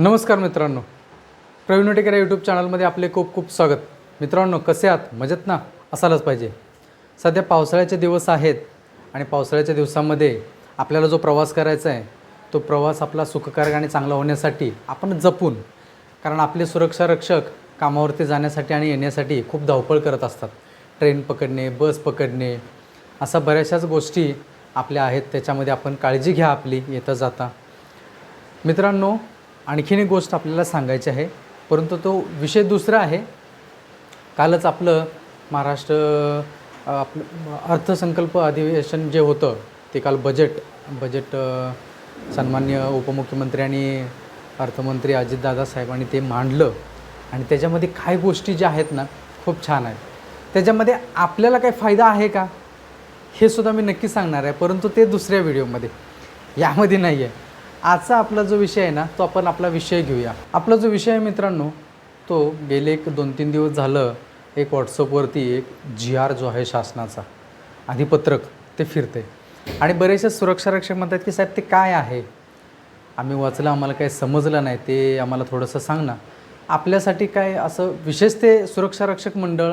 नमस्कार मित्रांनो. प्रवीण टेकर या यूट्यूब चॅनलमध्ये आपले खूप खूप स्वागत. मित्रांनो कसे आहात? मजेत ना? असायलाच पाहिजे. सध्या पावसाळ्याचे दिवस आहेत आणि पावसाळ्याच्या दिवसामध्ये आपल्याला जो प्रवास करायचा आहे तो प्रवास आपला सुखकारक आणि चांगला होण्यासाठी आपण जपून कारण आपले सुरक्षा रक्षक कामावरती जाण्यासाठी आणि येण्यासाठी खूप धावपळ करत असतात. ट्रेन पकडणे बस पकडणे अशा बऱ्याचशाच गोष्टी आपल्या आहेत. त्याच्यामध्ये आपण काळजी घ्या आपली येता जाता. मित्रांनो आणखीन एक गोष्ट आपल्याला सांगायची आहे परंतु तो विषय दुसरा आहे. कालच आपलं महाराष्ट्र आपलं अर्थसंकल्प अधिवेशन जे होतं ते काल बजेट बजेट सन्मान्य उपमुख्यमंत्री आणि अर्थमंत्री अजितदादा साहेबांनी ते मांडलं. आणि त्याच्यामध्ये काय गोष्टी ज्या आहेत ना खूप छान आहेत. त्याच्यामध्ये आपल्याला काय फायदा आहे का? हे सुद्धा मी नक्की सांगणार आहे परंतु ते दुसऱ्या व्हिडिओमध्ये. यामध्ये नाही आहे आजचा आपला जो विषय आहे ना तो आपण आपला विषय घेऊया. आपला जो विषय आहे मित्रांनो तो गेले एक दोन तीन दिवस झालं एक व्हॉट्सअपवरती एक जी आर जो आहे शासनाचा अधिपत्रक ते फिरते आणि बरेचसे सुरक्षा रक्षक म्हणतात की साहेब ते काय आहे? आम्ही वाचलं आम्हाला काही समजलं नाही ते आम्हाला थोडंसं सांग ना. आपल्यासाठी काय असं विशेष ते सुरक्षा रक्षक मंडळ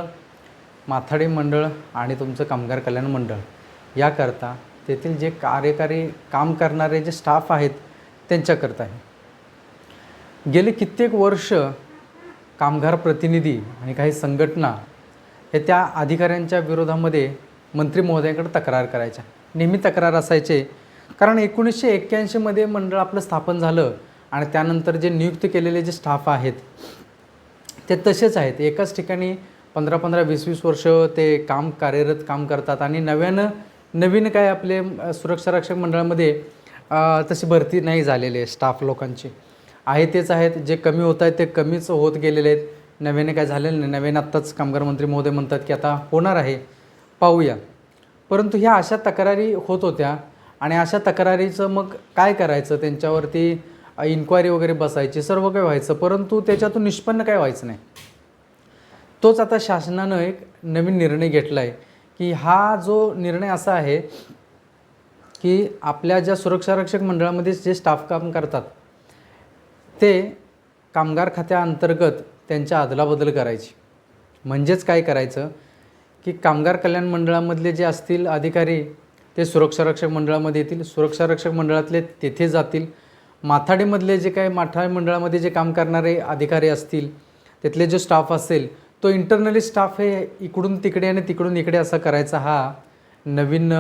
माथाडी मंडळ आणि तुमचं कामगार कल्याण मंडळ याकरता तेथील जे कार्यकारी काम करणारे जे स्टाफ आहेत त्यांच्याकरता आहे. गेले कित्येक वर्ष कामगार प्रतिनिधी आणि काही संघटना हे त्या अधिकाऱ्यांच्या विरोधामध्ये मंत्री महोदयांकडे तक्रार करायच्या. नेहमी तक्रार असायचे. कारण एकोणीसशे एक्क्याऐंशीमध्ये मंडळ आपलं स्थापन झालं आणि त्यानंतर जे नियुक्त केलेले जे स्टाफ आहेत ते तसेच आहेत. एकाच ठिकाणी पंधरा पंधरा वीस वीस वर्ष ते काम कार्यरत काम करतात आणि नव्यानं नवीन काय आपले सुरक्षा रक्षक मंडळामध्ये तशी भरती नाही झालेली आहे स्टाफ लोकांची. आहे तेच आहेत जे कमी होत आहेत ते कमीच होत गेलेले आहेत. नव्याने काय झालेलं नाही. नव्याने आत्ताच कामगार मंत्री महोदय म्हणतात की आता होणार आहे. पाहूया. परंतु ह्या अशा तक्रारी होत होत्या आणि अशा तक्रारीचं मग काय करायचं? त्यांच्यावरती इन्क्वायरी वगैरे बसायची सर्व काही व्हायचं. परंतु त्याच्यातून निष्पन्न काय व्हायचं नाही. तोच आता शासनानं एक नवीन निर्णय घेतला आहे की हा जो निर्णय असा आहे की आपल्या ज्या सुरक्षारक्षक मंडळामध्ये जे स्टाफ काम करतात ते कामगार खात्याअंतर्गत त्यांच्या अदलाबदल करायची. म्हणजेच काय करायचं? की कामगार कल्याण मंडळामधले जे असतील अधिकारी ते सुरक्षारक्षक मंडळामध्ये येतील. सुरक्षारक्षक मंडळातले तेथे जातील. माथाडीमधले जे काही माथाडी मंडळामध्ये जे काम करणारे अधिकारी असतील तिथले जो स्टाफ असेल तो इंटरनली स्टाफ हे इकडून तिकडे आणि तिकडून इकडे असा करायचा हा नवीन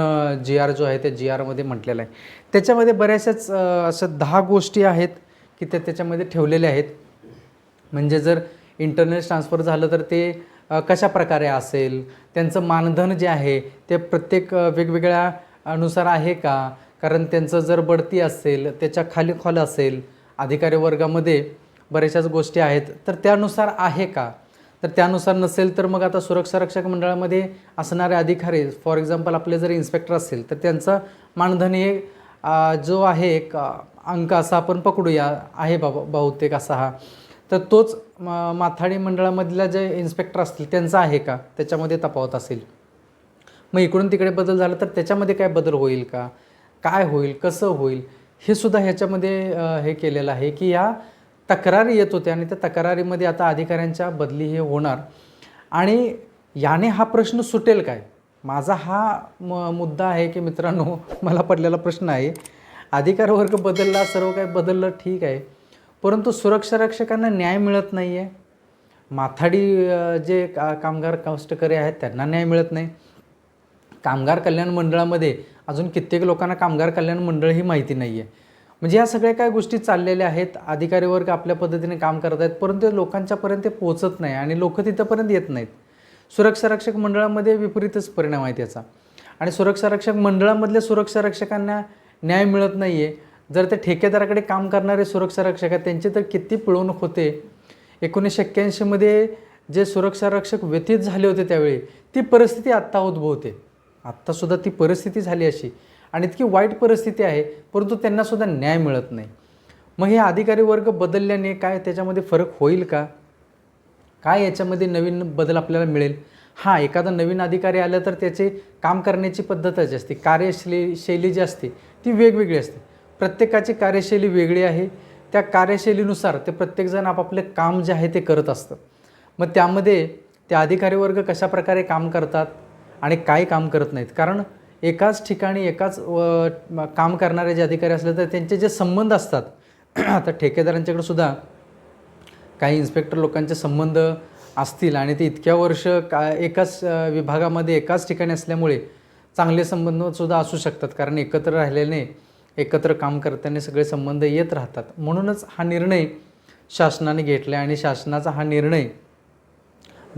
जी आर जो आहे त्या जी आरमध्ये म्हटलेलं आहे. त्याच्यामध्ये बऱ्याचशाच असं दहा गोष्टी आहेत की त्या त्याच्यामध्ये ठेवलेल्या आहेत. म्हणजे जर इंटरनेट ट्रान्सफर झालं तर ते कशा प्रकारे असेल? त्यांचं मानधन जे आहे ते प्रत्येक वेगवेगळ्या अनुसार आहे का? कारण त्यांचं जर बढती असेल त्याच्याखाली खोल असेल अधिकारी वर्गामध्ये बऱ्याचशाच गोष्टी आहेत तर त्यानुसार आहे का? तर त्यानुसार नसेल तर मग आता सुरक्षा रक्षक मंडळामध्ये असणारे अधिकारी फॉर एक्झाम्पल आपले जर इन्स्पेक्टर असेल तर त्यांचं मानधन हे जो आहे एक अंक असा आपण पकडूया आहे बाबा बहुतेक असा हा. तर तोच म- माथाडी मंडळामधल्या जे इन्स्पेक्टर असतील त्यांचा आहे का? त्याच्यामध्ये तपावत असेल. मग इकडून तिकडे बदल झाला तर त्याच्यामध्ये काय बदल होईल का? काय होईल? कसं होईल? हे सुद्धा ह्याच्यामध्ये हे केलेलं आहे की या तक्रारी येत होत्या आणि त्या तक्रारीमध्ये आता अधिकाऱ्यांच्या बदली हे होणार. आणि याने हा प्रश्न सुटेल काय? माझा हा म मुद्दा आहे की मित्रांनो मला पडलेला प्रश्न आहे. अधिकार वर्ग बदलला सर्व काही बदललं ठीक आहे. परंतु सुरक्षा रक्षकांना न्याय मिळत नाही आहे माथाडी जे का कामगार कष्टकरी आहेत त्यांना न्याय मिळत नाही. कामगार कल्याण मंडळामध्ये अजून कित्येक लोकांना कामगार कल्याण मंडळ ही माहिती नाही आहे म्हणजे या सगळ्या काय गोष्टी चाललेल्या आहेत? अधिकारी वर्ग आपल्या पद्धतीने काम करत आहेत परंतु लोकांच्यापर्यंत ते पोचत नाही आणि लोक तिथंपर्यंत येत नाहीत. सुरक्षा रक्षक मंडळामध्ये विपरीतच परिणाम आहे त्याचा. आणि सुरक्षा रक्षक मंडळामधल्या सुरक्षा रक्षकांना न्याय मिळत नाही आहे जर ते ठेकेदाराकडे काम करणारे सुरक्षा रक्षक आहेत त्यांची तर किती पिळवणूक होते? एकोणीसशे एक्क्याऐंशीमध्ये जे सुरक्षा रक्षक व्यतीत झाले होते त्यावेळी ती परिस्थिती आत्ता उद्भवते. आत्तासुद्धा ती परिस्थिती झाली अशी. आणि इतकी वाईट परिस्थिती आहे परंतु त्यांनासुद्धा न्याय मिळत नाही. मग हे अधिकारी वर्ग बदलल्याने काय त्याच्यामध्ये फरक होईल का? काय याच्यामध्ये नवीन बदल आपल्याला मिळेल? हां एखादा नवीन अधिकारी आला तर त्याचे काम करण्याची पद्धतच असते कार्यशैली शैली जी असते ती वेगवेगळी असते. प्रत्येकाची कार्यशैली वेगळी आहे. त्या कार्यशैलीनुसार ते प्रत्येकजण आपापले काम जे आहे ते करत असतं मग त्यामध्ये ते अधिकारी वर्ग कशा प्रकारे काम करतात आणि काय काम करत नाहीत? कारण एकाच ठिकाणी एकाच काम करणारे जे अधिकारी असले तर त्यांचे जे संबंध असतात आता ठेकेदारांच्याकडे सुद्धा काही इन्स्पेक्टर लोकांचे संबंध असतील आणि ते इतक्या वर्ष का एकाच विभागामध्ये एकाच ठिकाणी असल्यामुळे चांगले संबंधसुद्धा असू शकतात. कारण एकत्र राहिल्याने एकत्र काम करताना सगळे संबंध येत राहतात. म्हणूनच हा निर्णय शासनाने घेतला आणि शासनाचा हा निर्णय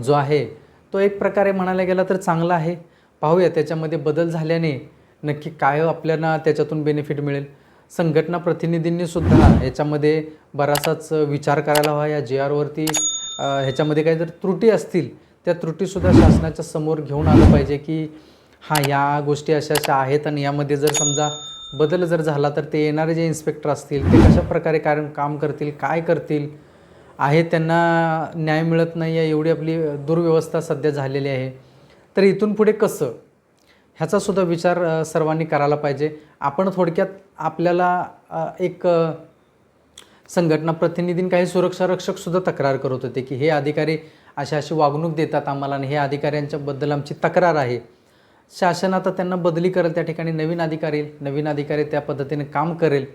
जो आहे तो एक प्रकारे म्हणायला गेला तर चांगला आहे. पाहूया त्याच्यामध्ये बदल झाल्याने नक्की काय आपल्याला त्याच्यातून बेनिफिट मिळेल. संघटना प्रतिनिधींनी सुद्धा ह्याच्यामध्ये बराचसाच विचार करायला हवा. या जे आरवरती ह्याच्यामध्ये काही जर त्रुटी असतील त्या त्रुटीसुद्धा शासनाच्या समोर घेऊन आलं पाहिजे की हां या गोष्टी अशा अशा आहेत आणि यामध्ये जर समजा बदल जर झाला तर ते येणारे जे इन्स्पेक्टर असतील ते कशा प्रकारे कार्य काम करतील काय करतील आहे त्यांना न्याय मिळत नाही आहे एवढी आपली दुर्व्यवस्था सध्या झालेली आहे. तर इथून पुढे कसं? ह्याचासुद्धा विचार सर्वांनी करायला पाहिजे. आपण थोडक्यात आपल्याला एक संघटना प्रतिनिधीं काही सुरक्षा रक्षकसुद्धा तक्रार करत होते की हे अधिकारी अशी अशी वागणूक देतात आम्हाला आणि हे अधिकाऱ्यांच्याबद्दल आमची तक्रार आहे. शासन आता त्यांना बदली करेल त्या ठिकाणी नवीन अधिकारी नवीन अधिकारी त्या पद्धतीने काम करेल.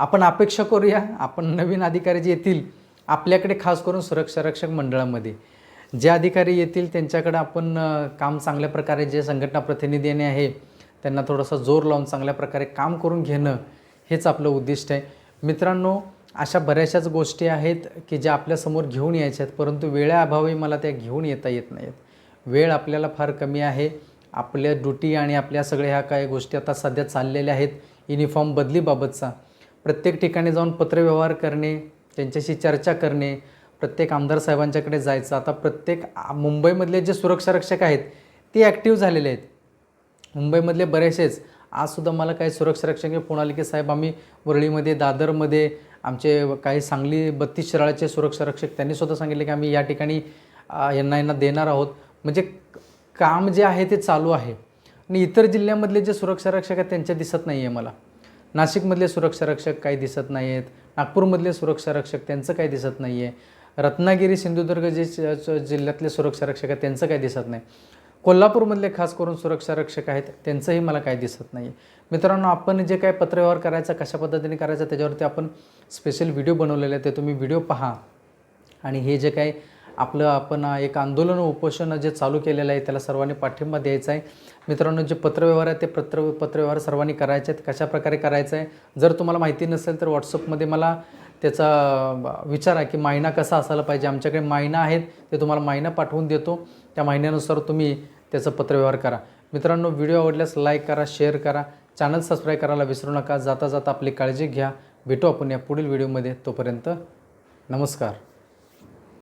आपण अपेक्षा करूया आपण नवीन अधिकारी जे येतील आपल्याकडे खास करून सुरक्षा रक्षक मंडळामध्ये. जे अधिकारी येतील त्यांच्याकडे आपण काम चांगल्या प्रकारे जे संघटना प्रतिनिधीने आहे त्यांना थोडासा जोर लावून चांगल्या प्रकारे काम करून घेणं हेच आपलं उद्दिष्ट आहे. मित्रांनो अशा बऱ्याचशाच गोष्टी आहेत की ज्या आपल्यासमोर घेऊन यायच्या आहेत परंतु वेळाअभावी मला त्या घेऊन येता येत नाहीत. वेळ आपल्याला फार कमी आहे. आपल्या ड्युटी आणि आपल्या सगळ्या ह्या काही गोष्टी आता सध्या चाललेल्या आहेत युनिफॉर्म बदलीबाबतचा प्रत्येक ठिकाणी जाऊन पत्रव्यवहार करणे त्यांच्याशी चर्चा करणे प्रत्येक आमदार साहेबांच्याकडे जायचं. आता प्रत्येक मुंबईमधले जे सुरक्षा रक्षक आहेत ते ॲक्टिव्ह झालेले आहेत. मुंबईमधले बरेचसेच आजसुद्धा मला काही सुरक्षा रक्षक फोन आले की साहेब आम्ही वरळीमध्ये दादरमध्ये आमचे काही सांगली बत्तीस शिराळाचे सुरक्षा रक्षक त्यांनी सुद्धा सांगितले की आम्ही या ठिकाणी यांना यांना देणार आहोत. म्हणजे काम जे आहे ते चालू आहे. आणि इतर जिल्ह्यामधले जे सुरक्षा रक्षक आहेत त्यांच्या दिसत नाही आहे मला. नाशिकमधले सुरक्षा रक्षक काही दिसत नाही आहेत नागपूरमधले सुरक्षा रक्षक त्यांचं काही दिसत नाही आहे रत्नागिरी सिंधुदुर्ग जे जिल्ह्यातले सुरक्षा रक्षक आहेत त्यांचं काही दिसत नाही. कोल्हापूरमधले खास करून सुरक्षा रक्षक आहेत त्यांचंही मला काही दिसत नाही. मित्रांनो आपण जे काय पत्रव्यवहार करायचा कशा पद्धतीने करायचा त्याच्यावरती आपण स्पेशल व्हिडिओ बनवलेले आहे ते तुम्ही व्हिडिओ पहा. आणि हे जे काही आपलं आपण एक आंदोलन उपोषण जे चालू केलेलं आहे त्याला सर्वांनी पाठिंबा द्यायचा आहे. मित्रांनो जे पत्रव्यवहार आहे ते पत्र पत्रव्यवहार सर्वांनी करायचे आहेत. कशाप्रकारे करायचं आहे? जर तुम्हाला माहिती नसेल तर व्हॉट्सअपमध्ये मला त्याचा विचारा की मायना कसा असायला पाहिजे. आमच्याकडे मायना आहेत ते तुम्हाला मायना पाठवून देतो. त्या महिन्यानुसार तुम्ही त्याचं पत्रव्यवहार करा. मित्रांनो व्हिडिओ आवडल्यास लाईक करा शेअर करा. चॅनल सबस्क्राईब करायला विसरू नका. जाता जाता आपली काळजी घ्या. भेटू आपण या पुढील व्हिडिओमध्ये. तोपर्यंत नमस्कार.